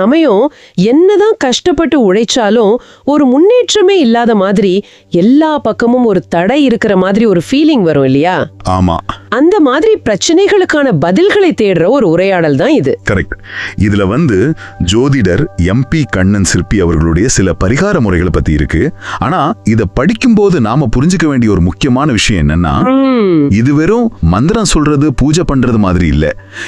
சமயம் என்னதான் கஷ்டப்பட்டு உழைச்சாலும் ஒரு முன்னேற்றமே இல்லாத மாதிரி எல்லா பக்கமும் ஒரு தடை இருக்கிற மாதிரி ஒரு ஃபீலிங் வரும் இல்லையா? ஆமா. அந்த மாதிரி பிரச்சனைகளுக்கான பதில்களை தேடுற ஒரு உரையாடல் தான் இது. கரெக்ட் இதுல வந்து ஜோதிடர் எம்பி கண்ணன் சிற்பி அவர்களுடைய சில பரிகார முறைகளை பத்தி இருக்கு. ஆனா இத படிக்கும்போது நாம புரிஞ்சுக்க வேண்டிய ஒரு முக்கியமான விஷயம் என்னன்னா இது வெறும் மந்திரம் சொல்றது பூஜை பண்றது மாதிரி இல்ல.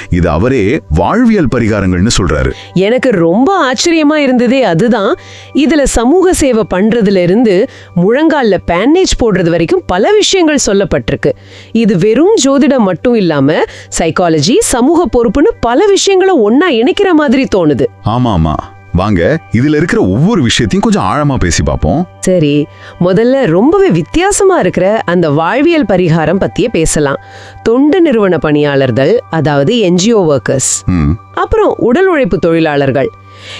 இது அவரே வாழ்வியல் பரிகாரங்கள்னு சொல்றாரு. எனக்கு ரொம்ப ஆச்சரியமா இருந்ததே அதுதான். இதுல சமூக சேவை பண்றதுல இருந்து முழங்கால்ல பேண்டேஜ் போடுறது வரைக்கும் பல விஷயங்கள் சொல்லப்பட்டிருக்கு. இது வெறும் ஜோதிடம் மட்டும் இல்லாம சைக்காலஜி சமூக பொறுப்புன்னு பல விஷயங்களை ஒண்ணா இணைக்கிற மாதிரி தோணுது. ஆமா ஆமா வாங்க இதுல இருக்கிற ஒவ்வொரு விஷயத்தையும் கொஞ்சம் ஆழமா பேசி பார்ப்போம். சரி முதல்ல ரொம்பவே வித்தியாசமா இருக்கிற அந்த வாழ்வியல் பரிகாரம் பத்தியே பேசலாம். தொண்டு நிறுவன பணியாளர்கள் அதாவது என்ஜிஓ ஒர்க்கர்ஸ் அப்புறம் உடல் உழைப்பு தொழிலாளர்கள்.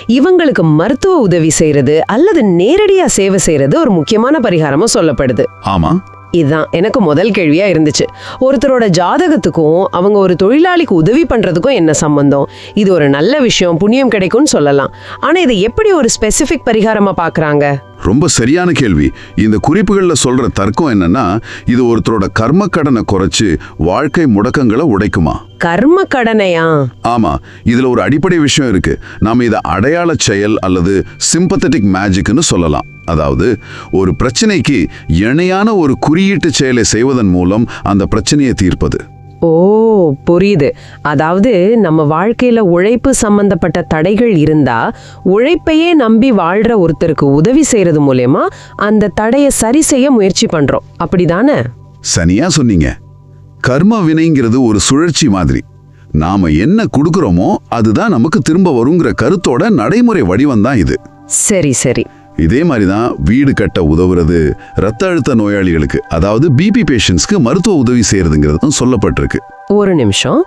இவங்களுக்கு மருத்துவ உதவி செய்யறது அல்லது நேரடியா சேவை செய்யறது ஒரு முக்கியமான பரிகாரமா சொல்லப்படுது. ஆமா. இதுதான் எனக்கு முதல் கேள்வியாக இருந்துச்சு. ஒருத்தரோட ஜாதகத்துக்கும் அவங்க ஒரு தொழிலாளிக்கு உதவி பண்ணுறதுக்கும் என்ன சம்பந்தம்? இது ஒரு நல்ல விஷயம் புண்ணியம் கிடைக்கும்னு சொல்லலாம். ஆனால் இதை எப்படி ஒரு ஸ்பெசிஃபிக் பரிகாரமாக பார்க்குறாங்க? ரொம்ப சரியான கேள்வி. இந்த குறிப்புகள்ல சொல்ற தர்க்கம் என்னன்னா இது ஒருத்தரோட கர்ம கடனை குறைச்சு வாழ்க்கை முடக்கங்களை உடைக்குமா? கர்ம கடனையா ஆமா இதுல ஒரு அடிப்படை விஷயம் இருக்கு. நாம இதை அடையாள செயல் அல்லது சிம்பத்தட்டிக் மேஜிக்னு சொல்லலாம். அதாவது ஒரு பிரச்சனைக்கு இணையான ஒரு குறியீட்டு செயலை செய்வதன் மூலம் அந்த பிரச்சனையை தீர்ப்பது. ஓ புரியுது. அதாவது நம்ம வாழ்க்கையில உழைப்பு சம்பந்தப்பட்ட தடைகள் இருந்தா உழைப்பையே நம்பி வாழ்ற ஒருத்தருக்கு உதவி செய்யறது மூலயமா அந்த தடையை சரி செய்ய முயற்சி பண்றோம். அப்படிதானே? சனியா சொன்னீங்க. கர்ம வினைங்கிறது ஒரு சுழற்சி மாதிரி. நாம என்ன கொடுக்கறோமோ அதுதான் நமக்கு திரும்ப வருங்கிற கருத்தோட நடைமுறை வடிவம் தான் இது. சரி சரி. இதே மாதிரி தான் வீடு கட்ட உதவுறது ரத்த அழுத்த நோயாளிகளுக்கு அதாவது பிபி பேஷண்ட்ஸ்க்கு மருத்துவ உதவி செய்யறதுங்கிறதும் சொல்லப்பட்டிருக்கு. ஒரு நிமிஷம்.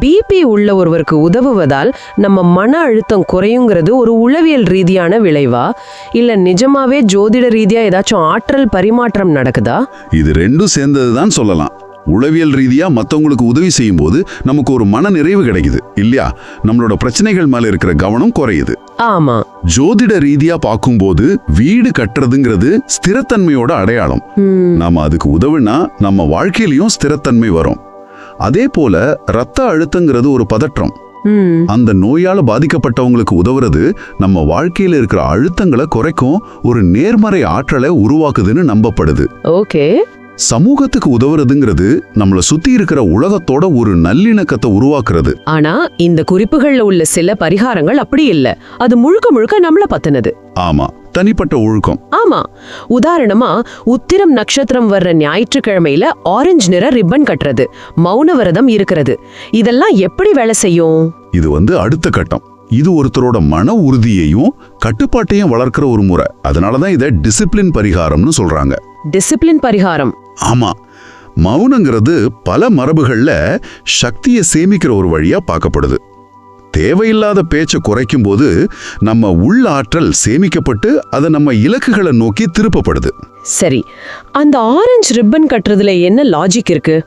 பிபி உள்ள ஒருவருக்கு உதவுவதால் நம்ம மன அழுத்தம் குறையுங்கிறது ஒரு உளவியல் ரீதியான விளைவா? இல்ல நிஜமாவே ஜோதிட ரீதியா ஏதாச்சும் ஆற்றல் பரிமாற்றம் நடக்குதா? இது ரெண்டும் சேர்ந்தது தான் சொல்லலாம். உளவியல் ரீதியா மத்தவங்களுக்கு உதவி செய்யும்போது நமக்கு ஒரு மன நிறைவு கிடைக்குது. இல்லையா? நம்மளோட பிரச்சனைகள் மேல இருக்கிற கவனம் குறையுது. ஆமா. ஜோதிட ரீதியா பார்க்கும்போது வீடு கட்டுறதுங்கிறது ஸ்திரத்தன்மையோட அடையாளம். நாம அதுக்கு உதவுனா நம்ம வாழ்க்கையிலயும் ஸ்திரத்தன்மை வரும். அதே போல ரத்த அழுத்தங்கிறது ஒரு பதற்றம். அந்த நோயால பாதிக்கப்பட்டவங்களுக்கு உதவுறது நம்ம வாழ்க்கையில இருக்கிற அழுத்தங்களை குறைக்கும் ஒரு நேர்மறை ஆற்றலை உருவாக்குதுன்னு நம்பப்படுது. ஓகே. சமூகத்துக்கு உதவுறதுங்கிறது நம்மள சுத்தி இருக்கிற உலகத்தோட ஒரு நல்லிணக்கத்தை உருவாக்குறது. ஆனா இந்த குறிப்புகள்ல உள்ள சில பரிகாரங்கள் அப்படி இல்ல. அது முழுக்க முழுக்க நம்மள பத்தினது. ஆமா தனிப்பட்ட ஒழுக்கம். ஆமா உதாரணமா உத்திரம் நட்சத்திரம் வர்ற ஞாயிற்றுக்கிழமையில ஆரஞ்சு நிற ரிப்பன் கட்டுறது மௌன விரதம் இருக்கிறது. இதெல்லாம் எப்படி வேலை செய்யும்? இது வந்து அடுத்த கட்டம். இது ஒருத்தரோட மன உறுதியையும் கட்டுப்பாட்டையும் வளர்க்கிற ஒரு முறை. அதனால தான் இதை டிசிப்ளின் பரிகாரம்னு சொல்றாங்க. டிசிப்ளின் பரிகாரம். ஆமா. மௌனங்கிறது பல மரபுகள்ல சக்தியை சேமிக்கிற ஒரு வழியா பார்க்கப்படுது. தேவையில்லாத பேச்சை குறைக்கும் போது நம்ம உள்ள ஆற்றல் சேமிக்கப்பட்டு அதை நம்ம இலக்குகளை நோக்கி திருப்பப்படுது. சரி. அந்த ஆரஞ்சு ரிப்பன் கட்டுறதுல என்ன லாஜிக் இருக்கு?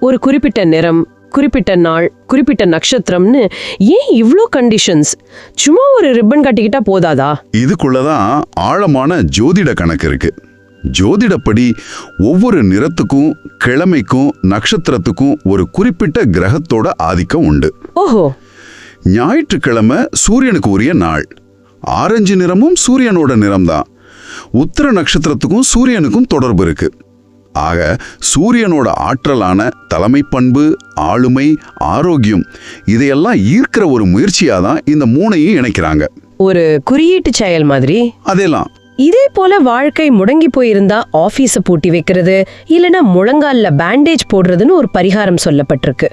ஒரு குறிப்பிட்ட நிறம் குறிப்பிட்ட நாள் குறிப்பிட்ட நட்சத்திரம்னு ஏன் இவ்ளோ கண்டிஷன்ஸ் சும்மா ஒரு ரிப்பன் கட்டிக்கிட்டா போதாதா? இதுக்குள்ளதான் ஆழமான ஜோதிட கணக்கு இருக்கு. ஜோதிடப்படி ஒவ்வொரு நிறத்துக்கும் கிழமைக்கும் நட்சத்திரத்துக்கும் ஒரு குறிப்பிட்ட கிரகத்தோட ஆதிக்கம் உண்டு. ஓஹோ. ஞாயிற்றுக்கிழமை சூரியனுக்கு உரிய நாள். ஆரஞ்சு நிறமும் சூரியனோட நிறம்தான். உத்தர நட்சத்திரத்துக்கும் சூரியனுக்கும் தொடர்பு இருக்கு. ஆக சூரியனோட ஆற்றலான தலைமை பண்பு ஆளுமை ஆரோக்கியம் இதையெல்லாம் ஈர்க்கிற ஒரு முயற்சியாக தான் இந்த மூணையும் இணைக்கிறாங்க. ஒரு குறியீட்டு செயல் மாதிரி? அதெல்லாம் இதே போல வாழ்க்கை முடங்கி போயிருந்தா ஆபீஸ பூட்டி வைக்கிறது இல்லனா முழங்கால்ல பேண்டேஜ் போடுறதுன்னு ஒரு பரிகாரம் சொல்லப்பட்டிருக்கு.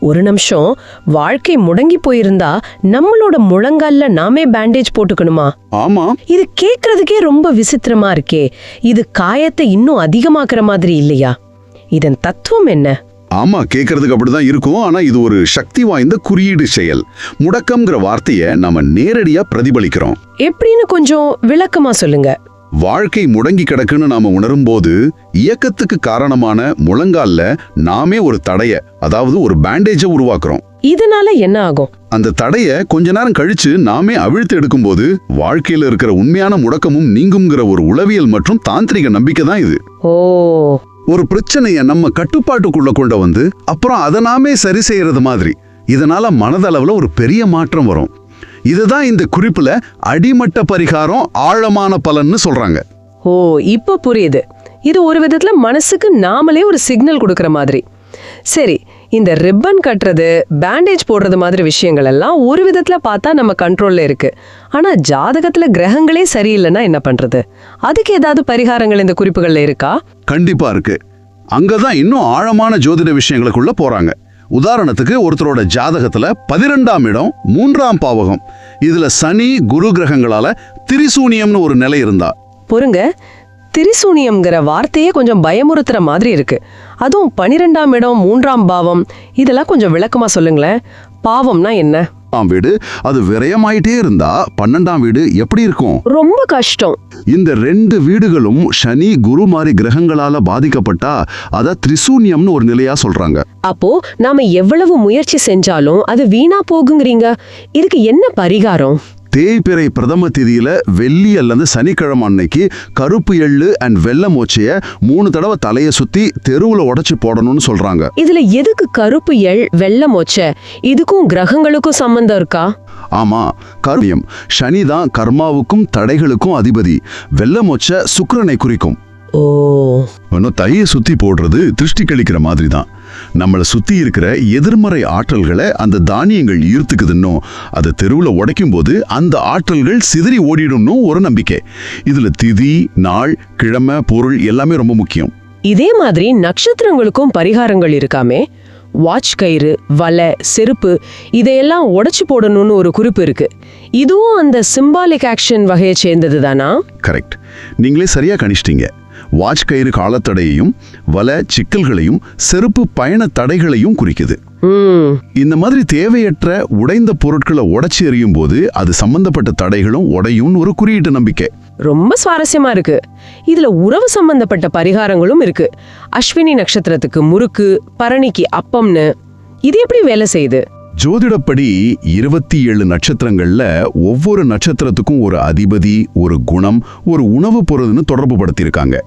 ஒரு நிமிஷம் வாழ்க்கை முடங்கி போயிருந்தா நம்மளோட முழங்கால்ல நாமே பேண்டேஜ் போட்டுக்கணுமா? ஆமா. இது கேக்குறதுக்கே ரொம்ப விசித்திரமா இருக்கே. இது காயத்தை இன்னும் அதிகமாக்குற மாதிரி இல்லையா? இதன் தத்துவம் என்ன? ஆமா கேட்கறதுக்கு அப்படிதான் இருக்கும். ஆனா இது ஒரு சக்தி வாய்ந்த குறியீடு செயல். முடக்கம்ங்கிற வார்த்தையை நம்ம நேரடியா பிரதிபலிக்கிறோம். எப்படின்னு கொஞ்சம் விளக்கமா சொல்லுங்க. வாழ்க்கை முடங்கி கிடக்குன்னு நாம உணரும்போது இயக்கத்துக்கு காரணமான முழங்கால்ல நாமே ஒரு தடைய அதாவது ஒரு பேண்டேஜை உருவாக்குறோம். இதனால என்ன ஆகும்? அந்த தடைய கொஞ்ச நேரம் கழிச்சு நாமே அவிழ்த்து எடுக்கும்போது வாழ்க்கையில இருக்கிற உண்மையான முடக்கமும் நீங்குங்கிற ஒரு உளவியல் மற்றும் தாந்திரிக நம்பிக்கை தான் இது. ஓ. ஒரு பிரச்சனைய நம்ம கட்டுப்பாட்டுக்குள்ள கொண்டு வந்து அப்புறம் அதை நாமே சரி செய்யறது மாதிரி. இதனால மனதளவுல ஒரு பெரிய மாற்றம் வரும். இதுதான் இந்த குறிப்புல அடிமட்ட பரிகாரம் ஆழமான பலன்னு சொல்றாங்க. ஓ இப்ப புரியுது. இது ஒரு விதத்துல மனசுக்கு நாமளே ஒரு சிக்னல் கொடுக்கற மாதிரி. சரி இந்த ரிப்பன் கட்டுறது பேண்டேஜ் போடுறது மாதிரி விஷயங்கள் எல்லாம் ஒரு விதத்துல பார்த்தா நம்ம கண்ட்ரோல்ல இருக்கு. ஆனா ஜாதகத்துல கிரகங்களே சரியில்லைன்னா என்ன பண்றது? அதுக்கு ஏதாவது பரிகாரங்கள் இந்த குறிப்புகள்ல இருக்கா? கண்டிப்பா இருக்கு. அங்கதான் இன்னும் ஆழமான ஜோதிட விஷயங்களுக்குள்ள போறாங்க. உதாரணத்துக்கு ஒருத்தரோட ஜாதகத்துல பதிரெண்டாம் இடம் மூன்றாம் பாவகம். இதுல சனி குரு கிரகங்களால திரிசூனியம்னு ஒரு நிலை இருந்தா. பொருங்க திரிசூனியம்ங்கிற வார்த்தையே கொஞ்சம் பயமுறுத்துற மாதிரி இருக்கு. அதுவும் பனிரெண்டாம் இடம் மூன்றாம் பாவம் இதெல்லாம் கொஞ்சம் விளக்கமா சொல்லுங்களேன். பாவம்னா என்ன? ஆம் வீடு அது விரயமாயிட்டே இருந்தா பன்னெண்டாம் வீடு எப்படி இருக்கும்? ரொம்ப கஷ்டம். இந்த ரெண்டு வீடுகளும் சனி குரு மாதிரி கிரகங்களால பாதிக்கப்பட்டா அத திரிசூன்யம்னு ஒரு நிலையா சொல்றாங்க. அப்போ நாம எவ்வளவு முயற்சி செஞ்சாலும் அது வீணா போகுங்கிறீங்க. இதுக்கு என்ன பரிகாரம்? தேய்பிறை பிரதம திதியில வெள்ளி அல்லது சனிக்கிழமை அன்னைக்கு கருப்பு எள்ளு அண்ட் வெள்ளை மோச்சைய மூணு தடவை தலையை சுத்தி தெருவுல உடைச்சு போடணும்னு சொல்றாங்க. இதுல எதுக்கு கருப்பு எள் வெள்ளை மொச்சை? இதுக்கும் கிரகங்களுக்கும் சம்பந்தம் இருக்கா? ஆமா கருமியம் சனி தான் கர்மாவுக்கும் தடைகளுக்கும் அதிபதி. வெள்ளை மொச்சை சுக்கிரனை குறிக்கும். ஓ. இன்னும் தையை சுத்தி போடுறது திருஷ்டி கழிக்கிற மாதிரி தான் நம்மளை சுத்தி இருக்கிற எதிர்மறை ஆற்றல்களை அந்த தானியங்கள் ஈர்த்துக்குதுன்னும் அதை தெருவில் உடைக்கும் போது அந்த ஆற்றல்கள் சிதறி ஓடிடும்னு ஒரு நம்பிக்கை. இதுல திதி நாள் கிழமை பொருள் எல்லாமே ரொம்ப முக்கியம். இதே மாதிரி நட்சத்திரங்களுக்கும் பரிகாரங்கள் இருக்காமே. வாட்ச் கயிறு வலை செருப்பு இதையெல்லாம் உடைச்சு போடணும்னு ஒரு குறிப்பு இருக்கு. இதுவும் அந்த சிம்பாலிக் ஆக்ஷன் வகையை சேர்ந்தது தானா கரெக்ட் நீங்களே சரியா கணிச்சிட்டீங்க. வாட்ச் கயிறு காலத்தடையையும் வலை சிக்கல்களையும் செருப்பு பயண தடைகளையும் குறிக்குது. இந்த மாதிரி தேவையற்ற உடைந்த பொருட்களை உடைச்சி எறியும் போது அது சம்பந்தப்பட்ட தடைகளும் உடையும்னு ஒரு குறியீட்டு நம்பிக்கை. ரொம்ப சுவாரஸ்யமா இருக்கு. இதுல உறவு சம்பந்தப்பட்ட பரிகாரங்களும் இருக்கு. அஸ்வினி நட்சத்திரத்துக்கு முறுக்கு பரணிக்கு அப்பம்னு. இது எப்படி வேலை செய்யுது? ஜோதிடப்படி இருபத்தி ஏழு நட்சத்திரங்கள்ல ஒவ்வொரு நட்சத்திரத்துக்கும் ஒரு அதிபதி ஒரு குணம் ஒரு உணவு பொருள்னு தொடர்பு படுத்தியிருக்காங்க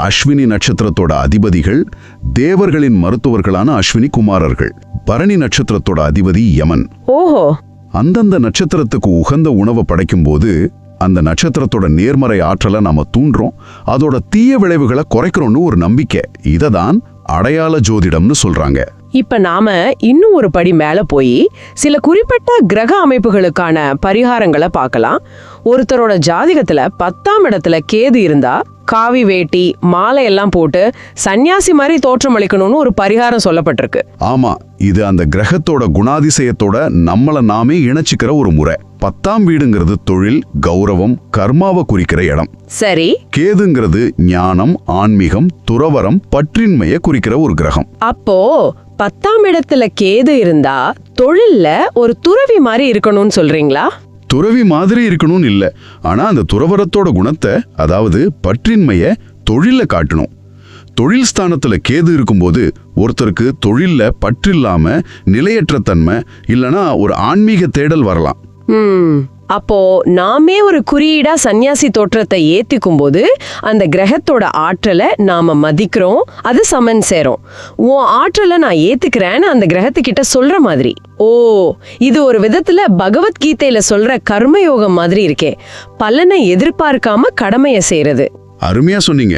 அஸ்வினி நட்சத்திரத்தோட அதிபதிகள் தேவர்களின் மருத்துவர்களான அஸ்வினி குமாரர்கள். பரணி நட்சத்திரத்தோட அதிபதி யமன். ஓஹோ. அந்தந்த நட்சத்திரத்துக்கு உகந்த உணவை படைக்கும்போது அந்த நட்சத்திரத்தோட நேர்மறை ஆற்றலை நாம தூண்டுறோம். அதோட தீய விளைவுகளை குறைக்கிறோம்னு ஒரு நம்பிக்கை. இதை தான் அடையாள ஜோதிடம்னு சொல்றாங்க. இப்ப நாம இன்னும் ஒரு படி மேல போய் சில குறிப்பிட்ட கிரக அமைப்புகளுக்கான பரிகாரங்களை பார்க்கலாம். ஒருத்தரோட ஜாதகத்துல பத்தாம் இடத்துல கேது இருந்தா காவி வேட்டி மாலை எல்லாம் போட்டு சன்னியாசி மாதிரி தோற்றமளிக்கணும்னு ஒரு பரிகாரம் சொல்லப்பட்டிருக்கு. ஆமா இது அந்த கிரகத்தோட குணாதிசயத்தோட நம்மள நாமே இணைச்சிக்கிற ஒரு முறை. பத்தாம் வீடுங்கிறது தொழில் கௌரவம் கர்மாவை குறிக்கிற இடம். சரி. கேதுங்கிறது ஞானம் ஆன்மீகம் துறவரம் பற்றின்மையை குறிக்கிற ஒரு கிரகம். அப்போ பத்தாம் இடத்துல கேது இருந்தா தொழில்ல ஒரு துறவி மாதிரி இருக்கணும்னு சொல்றீங்களா? துறவி மாதிரி இருக்கணும்னு இல்லை. ஆனால் அந்த துறவரத்தோட குணத்தை அதாவது பற்றின்மையை தொழிலில் காட்டணும். தொழில் ஸ்தானத்தில் கேது இருக்கும்போது ஒருத்தருக்கு தொழிலில் பற்றில்லாம நிலையற்ற தன்மை இல்லைனா ஒரு ஆன்மீக தேடல் வரலாம். அப்போ நாமே ஒரு குறியீடா சந்நியாசி தோற்றத்தை ஏத்திக்கும் போது அந்த கிரகத்தோட ஆற்றலை நாம மதிக்கிறோம் அது சமன் சேரும். உன் ஆற்றலை நான் ஏத்துக்கிறேன்னு அந்த கிரகத்துக்கிட்ட சொல்ற மாதிரி. ஓ இது ஒரு விதத்துல பகவத்கீதையில சொல்ற கர்மயோகம் மாதிரி இருக்கே. பலனை எதிர்பார்க்காம கடமையை செய்யறது அருமையா சொன்னீங்க.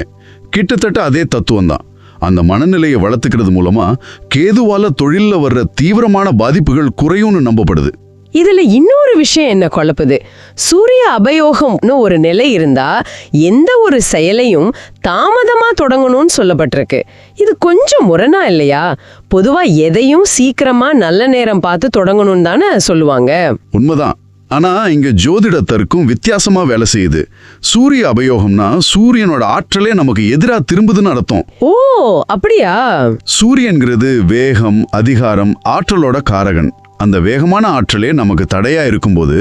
கிட்டத்தட்ட அதே தத்துவம் தான். அந்த மனநிலையை வளர்த்துக்கிறது மூலமா கேதுவால தொழில்ல வர்ற தீவிரமான பாதிப்புகள் குறையும்னு நம்பப்படுது. இதுல இன்னொரு விஷயம் என்ன குழப்புது? சூரிய அபயோகம்னு ஒரு நிலை இருந்தா எந்த ஒரு செயலையும் தாமதமா தொடங்கணும்னு சொல்லப்பட்டிருக்கு. இது கொஞ்சம் முரணா இல்லையா? பொதுவா எதையும் சீக்கிரமா நல்ல நேரம் பார்த்து தொடங்கணும்னு தானே சொல்லுவாங்க. உண்மைதான். ஆனா இங்க ஜோதிடத்தருக்கும் வித்தியாசமா வேலை செய்யுது. சூரிய அபயோகம்னா சூரியனோட ஆற்றலே நமக்கு எதிரா திரும்புதுன்னு அர்த்தம். ஓ அப்படியா? சூரியன்கிறது வேகம் அதிகாரம் ஆற்றலோட காரகன். அந்த வேகமான ஆற்றலே நமக்கு தடையா இருக்கும்போது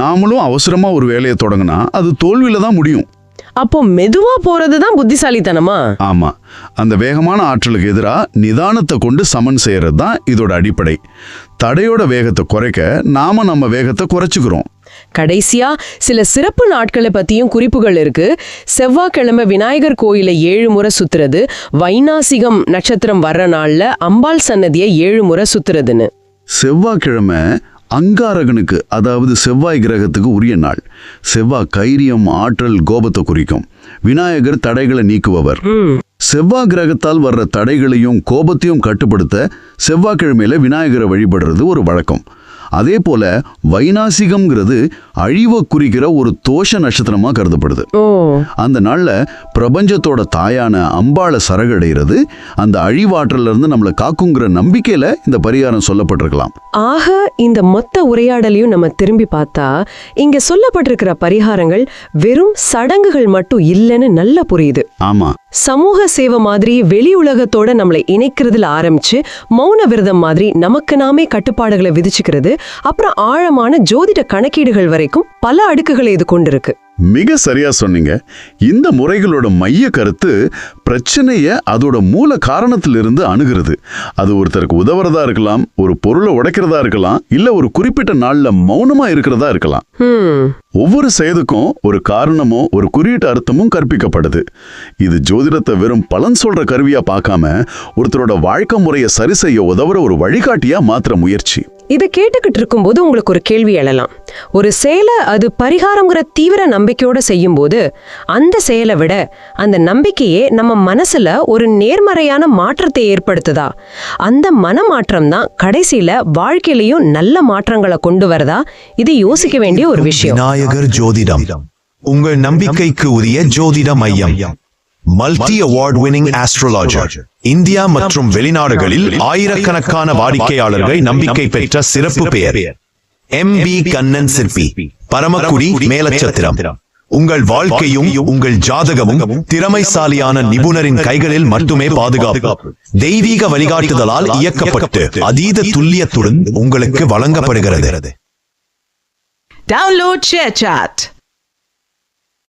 நாமளும் அவசரமா ஒரு வேலையை தொடங்கினா அது தோல்வியில தான் முடியும். அப்போ மெதுவா போறது தான் புத்திசாலித்தனமா? ஆமா. அந்த வேகமான ஆற்றலுக்கு எதிரா நிதானத்தை கொண்டு சமன் செய்யறது தான் இதோட அடிப்படை. தடையோட வேகத்தை குறைக்க நாம நம்ம வேகத்தை குறைச்சுக்கிறோம். கடைசியா சில சிறப்பு நாட்களை பத்தியும் குறிப்புகள் இருக்கு. செவ்வாய்க்கிழமை விநாயகர் கோயிலை ஏழு முறை சுத்துறது வைநாசிகம் நட்சத்திரம் வர்ற நாள்ல அம்பாள் சன்னதியை ஏழு முறை சுத்துறதுன்னு. செவ்வாய்க்கிழமை அங்காரகனுக்கு அதாவது செவ்வாய் கிரகத்துக்கு உரிய நாள். செவ்வாய் கைரியம் ஆற்றல் கோபத்தை குறிக்கும். விநாயகர் தடைகளை நீக்குபவர். செவ்வாய் கிரகத்தால் வர்ற தடைகளையும் கோபத்தையும் கட்டுப்படுத்த செவ்வாய்க்கிழமையில விநாயகரை வழிபடுறது ஒரு வழக்கம். அதே போல வைநாசிகம்ங்கிறது அழிவை குறிக்கிற ஒரு தோஷ நட்சத்திரமா கருதப்படுது. அந்த நாள்ல பிரபஞ்சத்தோட தாயான அம்பாளை சரகடைகிறது. அந்த அழிவாற்றல்ல இருந்து நம்மளை காக்குங்கிற நம்பிக்கையில இந்த பரிகாரம் சொல்லப்பட்டிருக்கலாம். ஆக இந்த மொத்த உரையாடலையும் நம்ம திரும்பி பார்த்தா இங்க சொல்லப்பட்டிருக்கிற பரிகாரங்கள் வெறும் சடங்குகள் மட்டும் இல்லைன்னு நல்லா புரியுது. ஆமா. சமூக சேவை மாதிரி வெளி உலகத்தோட நம்மளை இணைக்கிறதுல ஆரம்பிச்சு மௌன விரதம் மாதிரி நமக்கு நாமே கட்டுப்பாடுகளை விதிச்சுக்கிறது அப்புறம் ஆழமான ஜோதிட கணக்கீடுகள் வரைக்கும் பல அடுக்குகளை இது கொண்டிருக்கு. மிக சரியா சொன்னீங்க. இந்த முறைகளோட மைய கருத்து பிரச்சனைய அதோட மூல காரணத்திலிருந்து அணுகிறது. அது ஒருத்தருக்கு உதவுறதா இருக்கலாம் ஒரு பொருளை உடைக்கிறதா இருக்கலாம் இல்ல ஒரு குறிப்பிட்ட நாள்ல மௌனமா இருக்கிறதா இருக்கலாம். ஒவ்வொரு செயலுக்கும் ஒரு காரணமோ ஒரு குறியீட்டு அர்த்தமும் கற்பிக்கப்படுது. இது ஜோதிடத்தை வெறும் பலன் சொல்ற கருவியா பார்க்காம ஒருத்தரோட வாழ்க்கை முறையை சரி செய்ய உதவுற ஒரு வழிகாட்டியா மாத்திர முயற்சி. இதை கேட்டுக்கிட்டு இருக்கும்போது உங்களுக்கு ஒரு கேள்வி எழலாம். ஒரு செயலை அது பரிகாரங்கிற தீவிர நம்பிக்கையோட செய்யும்போது அந்த செயலை விட அந்த நம்பிக்கையே நம்ம மனசுல ஒரு நேர்மறையான மாற்றத்தை ஏற்படுத்துதா? அந்த மனமாற்றம் தான் கடைசியில வாழ்க்கையிலையும் நல்ல மாற்றங்களை கொண்டு வரதா? இது யோசிக்க வேண்டிய ஒரு விஷயம். விநாயகர் ஜோதிடம். உங்கள் நம்பிக்கைக்கு உரிய ஜோதிட மையம். Multi award winning astrologer India மற்றும் வெளிநாடுகளில் ஆயிரக்கணக்கான வாடிக்கையாளர்கள் நம்பிக்கை பெற்ற சிறப்பு பெயர். எம் பி கண்ணன் சிற்பி பரமக்குடி மேலச்சத்திரம். உங்கள் வாழ்க்கையும் உங்கள் ஜாதகமும் திறமைசாலியான நிபுணரின் கைகளில் மட்டுமே பாதுகாப்பு. தெய்வீக வழிகாட்டுதலால் இயக்கப்பட்டு அதீத துல்லியத்துடன் உங்களுக்கு வழங்கப்படுகிறது. Download ShareChat.